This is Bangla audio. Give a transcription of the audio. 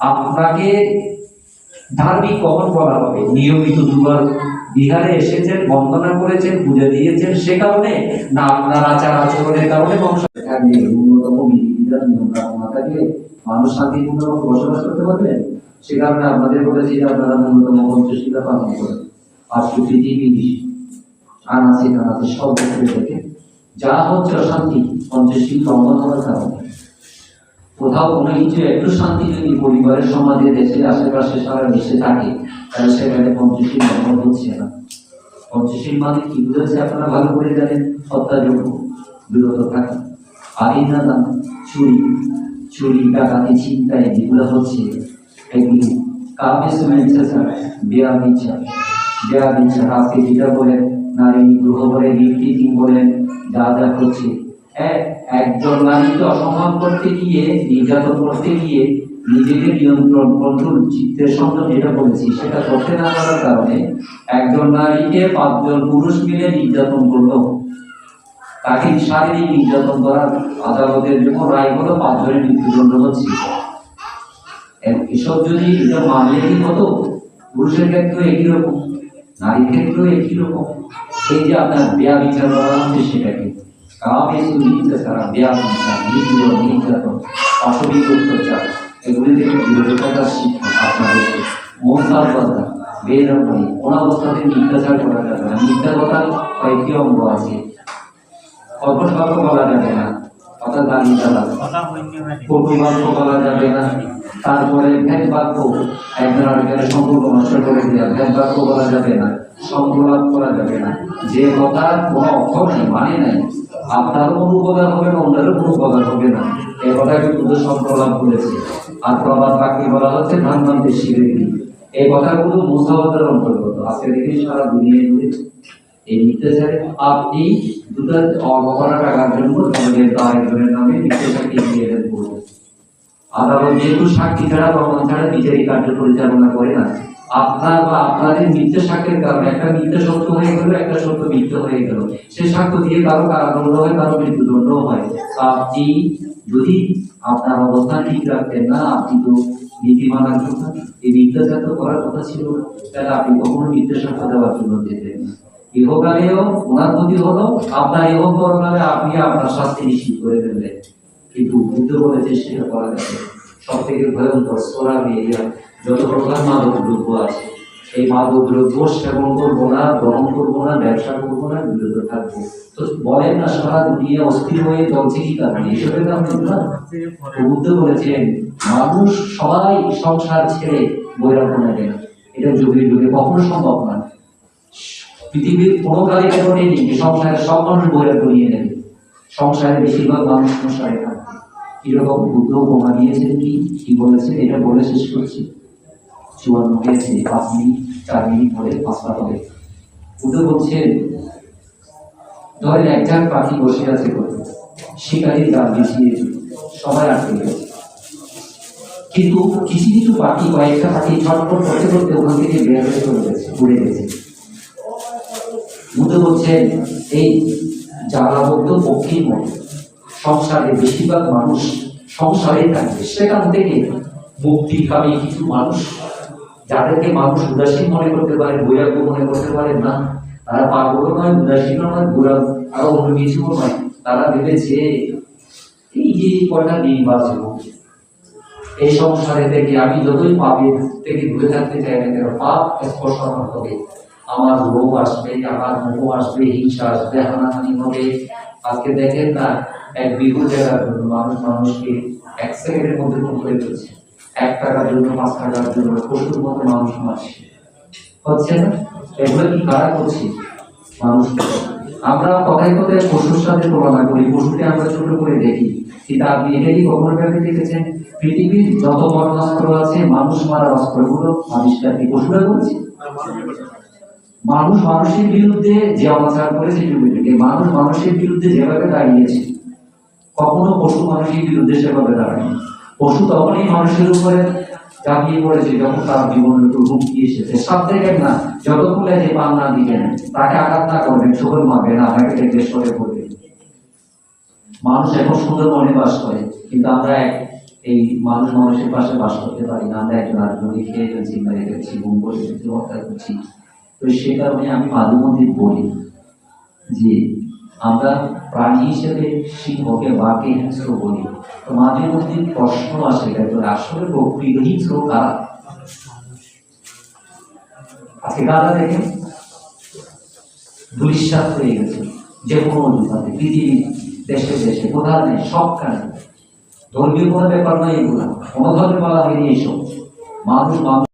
আপনাকে ধার্মিক কখন বলা হবে। নিয়মিত দুবার বিহারে এসেছেন, বন্দনা করেছেন, পূজা দিয়েছেন, সে কারণে না আপনার আচার আচরণের কারণে বংশ যে হচ্ছে অশান্তি পঞ্চশীল কারণে। কোথাও কোনো কিছু একটু শান্তি যদি পরিবারের সমাজে দেশে, আশেপাশে সারা দেশে থাকে, তাহলে সেখানে পঞ্চশীল লঙ্ঘন হচ্ছে না। পঞ্চশীল মানে কি বুঝেছে আপনারা ভালো করে জানেন? হত্যাযোগ্য বিরত থাকা। আইন না চুরি চুরি, ডাকাতি, ছিনতাই যেগুলো হচ্ছে এগুলি। বিয়া ইচ্ছা। আজকে যেটা বলে নারী নিগ্রহ বলে নিফটিং বলেন, যা যা এক- একজন নারীকে অসম্মান করতে গিয়ে, নির্যাতন করতে গিয়ে নিজেকে নিয়ন্ত্রণ, কন্ট্রোল, চিত্তের সংযম যেটা বলেছি, সেটা করতে না পারার কারণে একজন নারীকে পাঁচজন পুরুষ মিলে নির্যাতন করল। তাকে শারীরিক নির্যাতন করার আদালতের যখন রায় হলো পাঁচজনের মৃত্যুদণ্ড হচ্ছে। এসব যদি এটা মানলে কি হতো? পুরুষের ক্ষেত্রে একই রকম, নারীর ক্ষেত্রেও একই রকম। এই যে আপনার বেয়া বিচার করা হচ্ছে সেটাকে সুনিতে সারা বেয়া বিচার নিগ্রহ নির্যাতন পাশবিক অত্যাচার এগুলি থেকে বিরত থাকার শিক্ষা আপনাদেরকে মনসার কথা বেরকমই কোন অবস্থাতে মিথ্যাচার করা যাবে না মিথ্যা কথার কয়েকটি অঙ্গ আছে কপট বাক্য বলা যাবে না দাঁড়িয়ে চালা কটু বাক্য বলা যাবে না তারপরে ভেদ বাক্য একজন আরেকজনের সম্পর্ক নষ্ট করে দেওয়া ভেদ বাক্য বলা যাবে না সংকলাপ করা যাবে না। যে কথা কোনো অক্ষর নেই মানে নাই, আপনারও কোনো উপকার হবে না, অন্যেরও কোনো উপকার হবে না। এই কথা কিন্তু সংকলাপ করেছে আর প্রবাদ বাক্যে বলা হচ্ছে, ধান মানতে শিখে এই কথাগুলো মুসাবাদের অন্তর্গত। আজকে দেখি সারা দুনিয়ায় ঘুরে এই মিথ্যাচারে আপনি দুটো অবকরা টাকার জন্য তোমাদের আরেকজনের নামে মিথ্যাচারকে দিয়ে দেন আদালত যেহেতু সাক্ষী ছাড়া প্রমাণ ছাড়া বিচারিক কার্য পরিচালনা করে না। আপনার বা আপনাদের মিথ্যে সাক্ষ্যের কারণে একটা মিথ্যে সত্য হয়ে গেল, একটা সত্য মিথ্যে হয়ে গেল। সে সাক্ষ্য দিয়ে কারও কারাদণ্ড হয়, কারও মৃত্যুদণ্ড হয়। আপনি যদি আপনার অবস্থান ঠিক রাখতেন না, আপনি তো নীতি মানার কথা এই মিথ্যাচার তো করার কথা ছিল তাহলে আপনি কখনো মিথ্যে সাক্ষ্য দেওয়ার জন্য যেতেন না। ইহকালেও ওনার প্রতি হলো, আপনার ইহ আপনি আপনার শাস্তি নিশ্চিত করে ফেললেন। কিন্তু বুদ্ধ বলেছে সেটা করা যাবে সব থেকে ভয়ঙ্কর সোরা মেরিয়া যত প্রকার মাদক দ্রব্য আছে এই মাদক দ্রব্য সেবন করব না গ্রহণ করব না, ব্যবসা করব না, বিরত থাকব। তো বলেন না সারা দুনিয়া অস্থির হয়ে চলছে কি কারণে এসবের কারণে না বুদ্ধ বলেছেন, মানুষ সবাই সংসার ছেড়ে বৈরাগ্য নেবে না। এটা যুগে যুগে কখনো সম্ভব না পৃথিবীর কোনো কালে ঘটেনি যে সংসারে সব মানুষ বৈরাগ্য নিয়ে নেবে। সংসারে বেশিরভাগ মানুষ সংসারে থাকবে এরকম বুদ্ধ উপমা দিয়েছেন কি? কি বলেছেন? এটা বলে শেষ করছি। চুয়ান্ন হয়েছে, পাঁচ মিনিট, চার মিনিট পরে পাঁচটা হবে। বুদ্ধ বলছেন, ধরেন একজন পাখি বসে আছে কোথাও শিকারি জাল বিছিয়ে সবাই আটকে গেছে। কিন্তু কিছু কিছু পাখি, কয়েকটা পাখি ছটফট করতে করতে ওখান থেকে বের চলে গেছে, উড়ে গেছে। বুদ্ধ বলছেন, এই মতো বেশিরভাগ মানুষ সংসারে থাকবে সেখান থেকে মুক্তিকামী কিছু মানুষ। যাদেরকে মানুষ উদাসীন মনে করতে পারে, বৈরাগ্য মনে করতে পারে না, তারা পাগল নয় উদাসীন নয় আরও অন্য কিছুও নয়। তারা ভেবেছে এই যে কটা দিন বাঁচবো এই সংসারে থেকে আমি যতই পাপের থেকে দূরে থাকতে চাই না কেন, পাপ স্পর্শ হবে। আমার লোভ আসবে, আমার মোহ আসবে, হিংসা আসবে, হানাহানি হবে। আজকে দেখেন না, এক বিহু জায়গার জন্য মানুষ মানুষকে এক সেকেন্ডের মধ্যে করে ফেলছে এক টাকার জন্য, পাঁচ টাকার জন্য, পশুর মতো মানুষ মারছে হচ্ছে না? এগুলো কি কারা করছে? মানুষ আমরা কথায় কথায় পশুর সাথে তুলনা করি, পশুকে আমরা ছোট করে দেখি। কিন্তু আপনি কখনো দেখেছেন? পৃথিবীর যত মরণাস্ত্র আছে, মানুষ মারার অস্ত্রগুলো মানুষটা কি পশুরা করছে? মানুষ মানুষের বিরুদ্ধে যে অনাচার করেছে পৃথিবীতে মানুষ মানুষের বিরুদ্ধে যেভাবে দাঁড়িয়েছে, কখনো পশু মানুষের বিরুদ্ধে সেভাবে দাঁড়ায়নি। পশু তখনই মানুষের উপরে ঝাঁপিয়ে পড়েছে যখন তার জীবনের উপর হুমকি এসেছে। সব দেখেন না যতক্ষণ যে পান না দিবেন তাকে আঘাত না করবেন শোভন মারবেন আপনাকে দেখলে সরে পড়বে। মানুষ এখন সুন্দর মনে বাস করে, কিন্তু আমরা এক এই মানুষ মানুষের পাশে বাস করতে পারি না। আমরা একজন আরেকজনকে খেয়ে ফেলছি, মেরে ফেলছি, গুম করে ফেলছি তো সে কারণে আমি মাঝে মধ্যে বলি যে, আমরা প্রাণী হিসেবে সিংহকে বাঘে হিংস্র বলি। তো মাঝে মধ্যে প্রশ্ন আসে ভেতরে আসলে প্রকৃত হিংস্র কারা? আজকে গাদা দুলিশ্বাস হয়ে গেছে, যে কোনো পৃথিবী, দেশে দেশে, কোথাও নেই, সবখানে। ধর্মীয় কোনো ব্যাপার নয় এগুলা। কোনো ধর্মে বলা হয়নি এইসব। মানুষ মানুষ